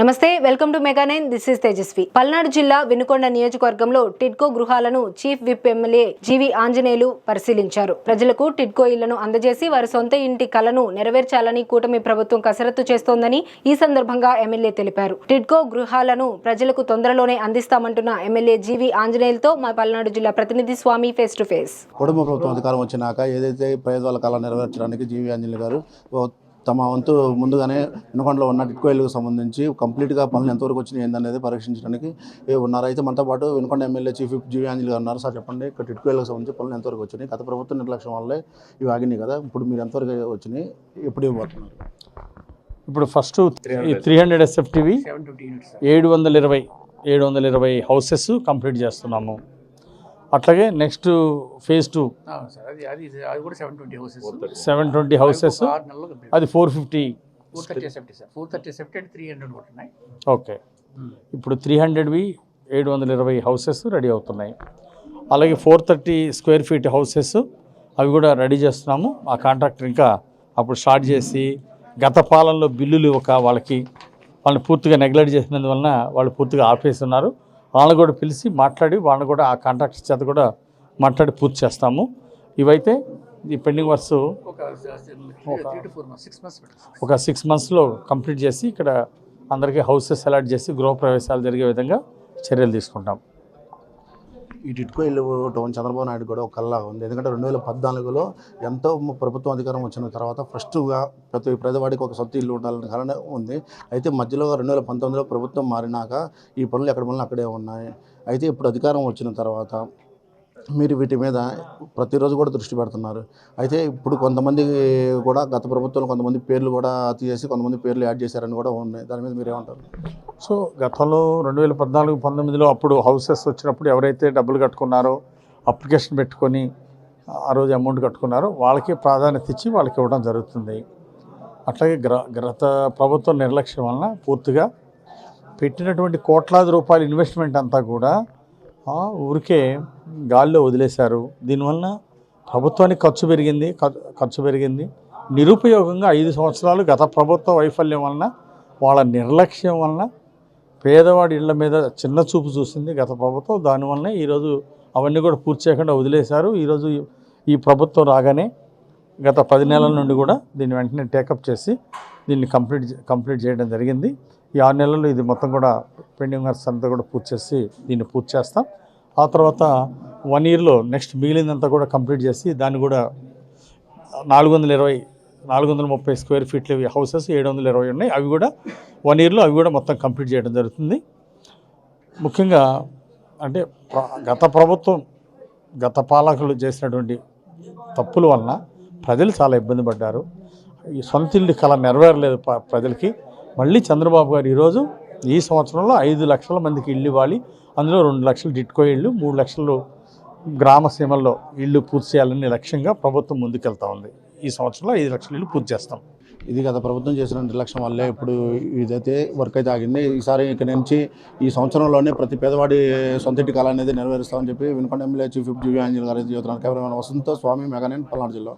నమస్తే welcome to mega nine. This is Tejaswi. Palnadu జిల్లా వినుకొండ నియోజకవర్గంలో టిడ్కో గృహాలను chief whip MLA G V Anjaneyulu పరిశీలించారు. ప్రజలకు టిడ్కో ఇళ్ళను అందజేసి వారి సొంత ఇంటి కలను నెరవేర్చాలని కూటమి ప్రభుత్వం కసరత్తు చేస్తోందని ఈ సందర్భంగా ఎమ్మెల్యే తెలిపారు. టిడ్కో గృహాలను ప్రజలకు తొందరలోనే అందిస్తామంటున్న ఎమ్మెల్యే జీవి ఆంజనేయులతో మా పల్నాడు జిల్లా ప్రతినిధి స్వామి ఫేస్ టు ఫేస్ కుటుంబ ప్రభుత్వం అధికారం వచ్చినాక ఏదైతే పేదవాళ్ళ కళ నెరవేర్చడానికి జీవి ఆంజనేయులు గారు తమ వంతు ముందుగానే వినుకొండలో ఉన్న టిట్కో ఇల్లుకు సంబంధించి కంప్లీట్గా పనులు ఎంతవరకు వచ్చినాయి ఏందనేది పరీక్షించడానికి ఏ ఉన్నారు. అయితే మనతో పాటు Vinukonda MLA chief whip G V Anjaneyulu గారు ఉన్నారు. సార్ చెప్పండి. ఇక్కడ టిట్కో ఇల్లుకు సంబంధించి పనులు ఎంతవరకు వచ్చినాయి? గత ప్రభుత్వం నిర్లక్ష్యం వల్లే ఇవి ఆగినాయి కదా. ఇప్పుడు మీరు ఎంతవరకు వచ్చినాయి? ఎప్పుడు ఇవ్వబోతున్నారు? ఇప్పుడు ఫస్ట్ ఈ త్రీ హండ్రెడ్ ఎస్ఎఫ్టీవి ఏడు వందల ఇరవై ఏడు వందల ఇరవై హౌసెస్ కంప్లీట్ చేస్తున్నాము. అట్లాగే next phase two. Seven twenty houses అది ఫోర్ ఫిఫ్టీ ఓకే. ఇప్పుడు త్రీ హండ్రెడ్వి ఏడు వందల ఇరవై హౌసెస్ రెడీ అవుతున్నాయి. అలాగే four thirty square feet houses అవి కూడా రెడీ చేస్తున్నాము. ఆ కాంట్రాక్టర్ ఇంకా అప్పుడు స్టార్ట్ చేసి గత పాలనలో బిల్లులు ఒక వాళ్ళకి వాళ్ళని పూర్తిగా నెగ్లెక్ట్ చేసినందువలన వాళ్ళు పూర్తిగా ఆపేస్తున్నారు. వాళ్ళని కూడా పిలిచి మాట్లాడి వాళ్ళని కూడా ఆ కాంట్రాక్టర్ చేత కూడా మాట్లాడి పూర్తి చేస్తాము. ఇవైతే ఈ పెండింగ్ వర్క్స్ ఒక సిక్స్ మంత్స్లో కంప్లీట్ చేసి ఇక్కడ అందరికీ హౌసెస్ అలాట్ చేసి గృహప్రవేశాలు జరిగే విధంగా చర్యలు తీసుకుంటాం. ఈ టిట్కో ఇల్లు చంద్రబాబు నాయుడు కూడా ఒక కల్లా ఉంది. ఎందుకంటే రెండు వేల పద్నాలుగులో ఎంతో ప్రభుత్వం అధికారం వచ్చిన తర్వాత ఫస్ట్గా ప్రతి ప్రతివాడికి ఒక సొంత ఇల్లు ఉండాలని కారణం ఉంది. అయితే మధ్యలో రెండు వేల పంతొమ్మిదిలో ప్రభుత్వం మారినాక ఈ పనులు ఎక్కడ పనులు అక్కడే ఉన్నాయి. అయితే ఇప్పుడు అధికారం వచ్చిన తర్వాత మీరు వీటి మీద ప్రతిరోజు కూడా దృష్టి పెడుతున్నారు. అయితే ఇప్పుడు కొంతమంది కూడా గత ప్రభుత్వంలో కొంతమంది పేర్లు కూడా తీసేసి కొంతమంది పేర్లు యాడ్ చేశారని కూడా ఉన్నాయి. దాని మీద మీరు ఏమంటారు సో గతంలో రెండు వేల పద్నాలుగు పంతొమ్మిదిలో అప్పుడు హౌసెస్ వచ్చినప్పుడు ఎవరైతే డబ్బులు కట్టుకున్నారో అప్లికేషన్ పెట్టుకొని ఆ రోజు అమౌంట్ కట్టుకున్నారో వాళ్ళకి ప్రాధాన్యత ఇచ్చి వాళ్ళకి ఇవ్వడం జరుగుతుంది. అట్లాగే గ్ర గత ప్రభుత్వం నిర్లక్ష్యం వలన పూర్తిగా పెట్టినటువంటి కోట్లాది రూపాయల ఇన్వెస్ట్మెంట్ అంతా కూడా ఊరికే గాల్లో వదిలేశారు. దీనివలన ప్రభుత్వానికి ఖర్చు పెరిగింది ఖర్చు పెరిగింది. నిరుపయోగంగా ఐదు సంవత్సరాలు గత ప్రభుత్వ వైఫల్యం వలన వాళ్ళ నిర్లక్ష్యం వలన పేదవాడి ఇళ్ళ మీద చిన్న చూపు చూసింది గత ప్రభుత్వం. దానివల్లనే ఈరోజు అవన్నీ కూడా పూర్తి చేయకుండా వదిలేశారు. ఈరోజు ఈ ప్రభుత్వం రాగానే గత పది నెలల నుండి కూడా దీన్ని వెంటనే టేకప్ చేసి దీన్ని కంప్లీట్ కంప్లీట్ చేయడం జరిగింది. ఈ ఆరు నెలల్లో ఇది మొత్తం కూడా పెండింగ్ వర్క్స్ అంతా కూడా పూర్తి చేసి దీన్ని పూర్తి చేస్తాం. ఆ తర్వాత వన్ ఇయర్లో నెక్స్ట్ మిగిలిందంతా కూడా కంప్లీట్ చేసి దాన్ని కూడా నాలుగు వందల ఇరవై నాలుగు వందల ముప్పై స్క్వేర్ ఫీట్లు హౌసెస్ ఏడు వందల ఇరవై ఉన్నాయి. అవి కూడా వన్ ఇయర్లో అవి కూడా మొత్తం కంప్లీట్ చేయడం జరుగుతుంది. ముఖ్యంగా అంటే గత ప్రభుత్వం గత పాలకులు చేసినటువంటి తప్పుల వలన ప్రజలు చాలా ఇబ్బంది పడ్డారు. ఈ సొంత ఇల్లు కళ నెరవేరలేదు ప్రజలకి. మళ్ళీ చంద్రబాబు గారు ఈరోజు ఈ సంవత్సరంలో ఐదు లక్షల మందికి ఇల్లు ఇవ్వాలి. అందులో రెండు లక్షలు డిట్కో ఇళ్ళు మూడు లక్షలు గ్రామ సీమల్లో ఇల్లు పూర్తి చేయాలనే లక్ష్యంగా ప్రభుత్వం ముందుకెళ్తా ఉంది. ఈ సంవత్సరంలో ఐదు లక్షల ఇల్లు పూర్తి చేస్తాం. ఇది గత ప్రభుత్వం చేసిన నిర్లక్ష్యం వల్లే ఇప్పుడు ఇదైతే వర్క్ అయితే ఆగింది. ఈసారి ఇక్కడ నుంచి ఈ సంవత్సరంలోనే ప్రతి పేదవాడి సొంతటి ఇంటి కాలం అనేది నెరవేరుస్తామని చెప్పి Vinukonda MLA chief G V Anjal గారి యువతరానికి కెమెరామెన్ వసంత స్వామి మెగానేన్ పల్నాడు జిల్లా.